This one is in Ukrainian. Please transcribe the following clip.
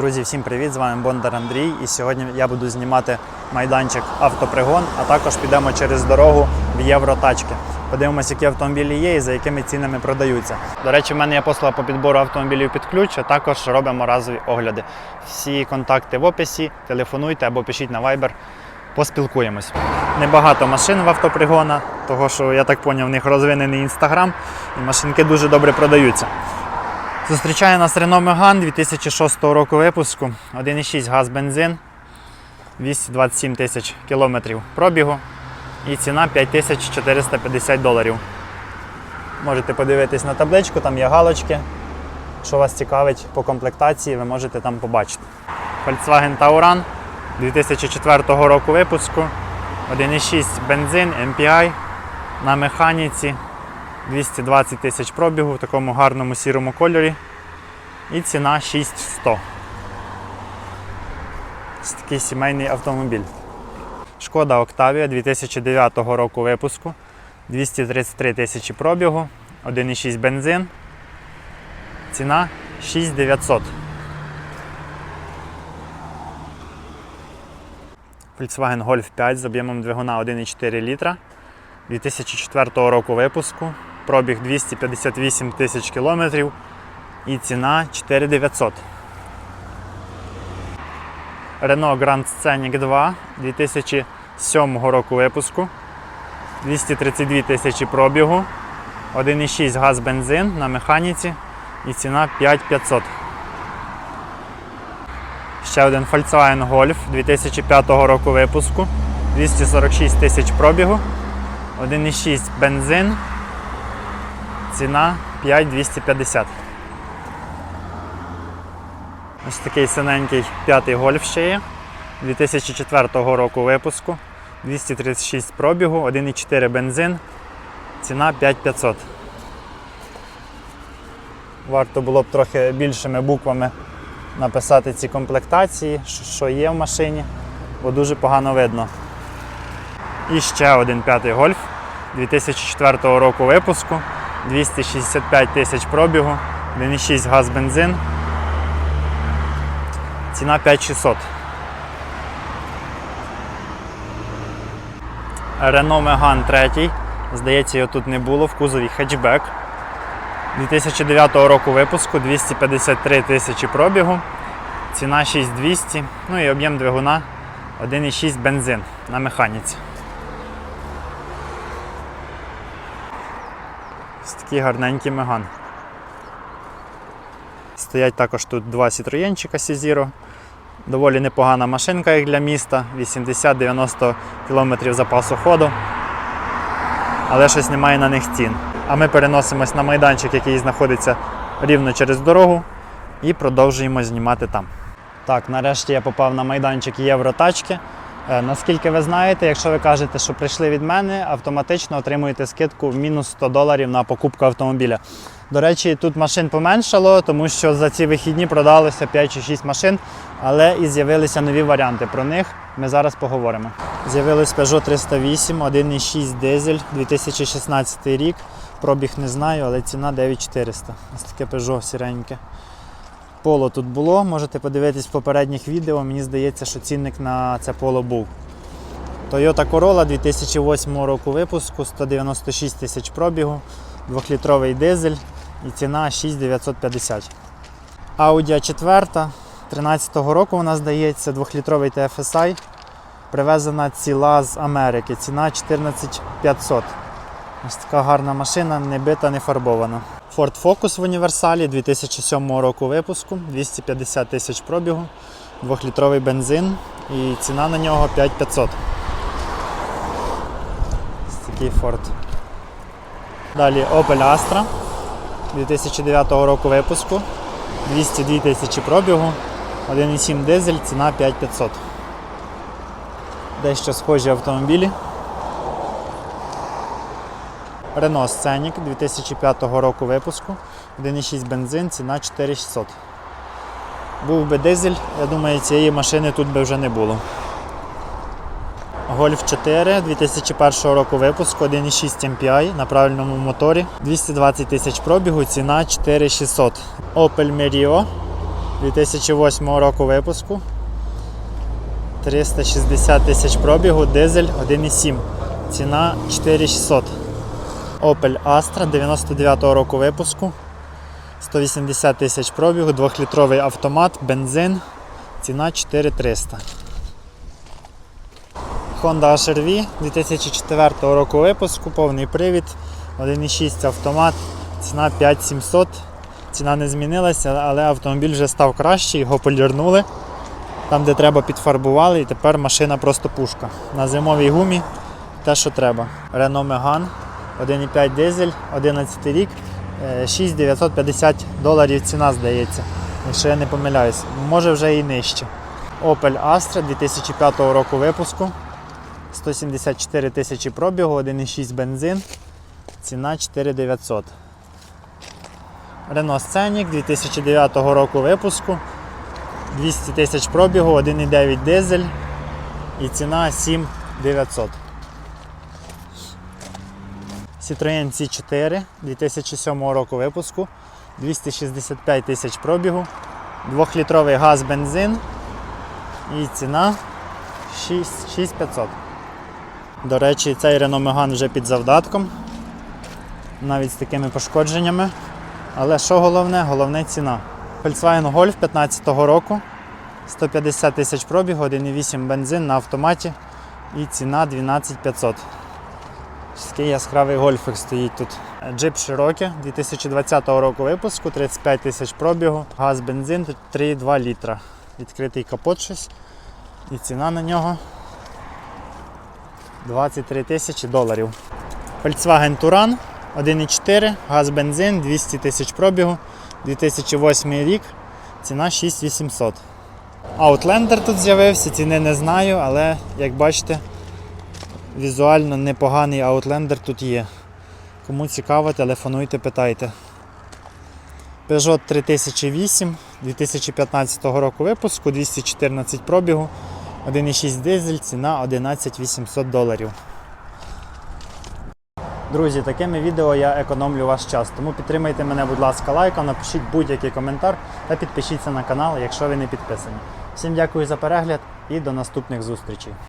Друзі, всім привіт! З вами Бондар Андрій. І сьогодні я буду знімати майданчик автопригон, а також підемо через дорогу в євротачки. Подивимося, які автомобілі є і за якими цінами продаються. До речі, в мене є послуга по підбору автомобілів під ключ, а також робимо разові огляди. Всі контакти в описі, телефонуйте або пишіть на Viber, поспілкуємось. Небагато машин в автопригона, того що я так зрозумів, в них розвинений інстаграм, і машинки дуже добре продаються. Зустрічає нас Renault Megane 2006 року випуску, 1,6 газ бензин, 227 тисяч кілометрів пробігу і ціна 5450 доларів. Можете подивитись на табличку, там є галочки. Що вас цікавить по комплектації, ви можете там побачити. Volkswagen Tauran 2004 року випуску, 1,6 бензин, MPI на механіці. 220 тисяч пробігу в такому гарному сірому кольорі. І ціна 6100. Ось такий сімейний автомобіль. Шкода Octavia 2009 року випуску. 233 тисячі пробігу, 1,6 бензин. Ціна 6900. Volkswagen Golf 5 з об'ємом двигуна 1,4 літра. 2004 року випуску, пробіг 258 тисяч кілометрів і ціна 4900. Renault Grand Scenic 2 2007 року випуску, 232 тисячі пробігу, 1,6 газ бензин на механіці і ціна 5500. Ще один Volkswagen Golf 2005 року випуску, 246 тисяч пробігу. 1,6 бензин. Ціна 5,250. Ось такий синенький п'ятий гольф ще є. 2004 року випуску. 236 пробігу, 1,4 бензин. Ціна 5500. Варто було б трохи більшими буквами написати ці комплектації, що є в машині, бо дуже погано видно. І ще один п'ятий гольф 2004 року випуску, 265 тисяч пробігу, 1,6 газ бензин. Ціна 5600. Renault Megane 3. Здається, його тут не було в кузові хетчбек. 2009 року випуску 253 тисячі пробігу. Ціна 6200. Ну і об'єм двигуна 1,6 бензин на механіці. Ось такий гарненький меган. Стоять також тут два Citroёnчика Сізіро. Доволі непогана машинка як для міста, 80-90 км запасу ходу. Але щось немає на них цін. А ми переносимось на майданчик, який знаходиться рівно через дорогу, і продовжуємо знімати там. Так, нарешті я попав на майданчик Євротачки. Е, Наскільки ви знаєте, якщо ви кажете, що прийшли від мене, автоматично отримуєте скидку в мінус 100 доларів на покупку автомобіля. До речі, тут машин поменшало, тому що за ці вихідні продалося 5 чи 6 машин, але і з'явилися нові варіанти. Про них ми зараз поговоримо. З'явилось Peugeot 308, 1,6 дизель, 2016 рік. Пробіг не знаю, але ціна 9400. Ось таке Peugeot сіреньке. Поло тут було, можете подивитись в попередніх відео. Мені здається, що цінник на це поло був. Toyota Corolla 2008 року випуску, 196 тисяч пробігу, 2-літровий дизель і ціна 6950. Audi a 4 13 року вона здається, 2-літровий TFSI. Привезена ціла з Америки. Ціна 14500. Ось така гарна машина, не бита, не фарбована. Ford Focus в універсалі 2007 року випуску, 250 тисяч пробігу, 2-літровий бензин і ціна на нього 5500. Ось такий Ford. Далі Opel Astra 2009 року випуску, 202 тисячі пробігу, 1,7 дизель, ціна 5500. Дещо схожі автомобілі. Renault Scenic 2005 року випуску, 1,6 бензин, ціна 4600. Був би дизель, я думаю, цієї машини тут би вже не було. Golf 4 2001 року випуску, 1,6 MPI на правильному моторі, 220 тисяч пробігу, ціна 4600. Opel Meriо 2008 року випуску. 360 тисяч пробігу, дизель 1,7. Ціна 4600. Opel Astra 99 року випуску. 180 тисяч пробігу, 2-літровий автомат, бензин. Ціна 4300. Honda HR-V 2004 року випуску, повний привід, 1,6 автомат, ціна 5700. Ціна не змінилася, але автомобіль вже став кращий, його полірнули. Там, де треба, підфарбували, і тепер машина просто пушка. На зимовій гумі те, що треба. Renault Megane 1,5 дизель, 11 рік, е, 6950 доларів ціна здається, якщо я не помиляюсь. Може вже і нижче. Opel Astra 2005 року випуску. 174 тисячі пробігу, 1,6 бензин. Ціна 4900. Renault Scenic 2009 року випуску. 200 тисяч пробігу, 1,9 дизель і ціна 7900. Citroën C4 2007 року випуску. 265 тисяч пробігу, 2-літровий газ бензин і ціна 6500. До речі, цей Renault Megane вже під завдатком, навіть з такими пошкодженнями. Але що головне? Головне ціна. Volkswagen Golf 15 року, 150 тисяч пробігу, 1,8 бензин на автоматі і ціна 12500. Такий яскравий гольфик стоїть тут. Jeep Cherokee 2020 року випуску, 35 тисяч пробігу, газ бензин, 3,2 літра. Відкритий капот щось. І ціна на нього 23 тисячі доларів. Volkswagen Touran 1,4, газ бензин, 200 тисяч пробігу, 2008 рік, ціна 6800. Outlander тут з'явився, ціни не знаю, але як бачите, візуально непоганий Outlander тут є. Кому цікаво, телефонуйте, питайте. Peugeot 3008 2015 року випуску, 214 пробігу, 1,6 дизель, ціна 11 800 доларів. Друзі, такими відео я економлю ваш час, тому підтримайте мене, будь ласка, лайком, напишіть будь-який коментар та підпишіться на канал, якщо ви не підписані. Всім дякую за перегляд і до наступних зустрічей.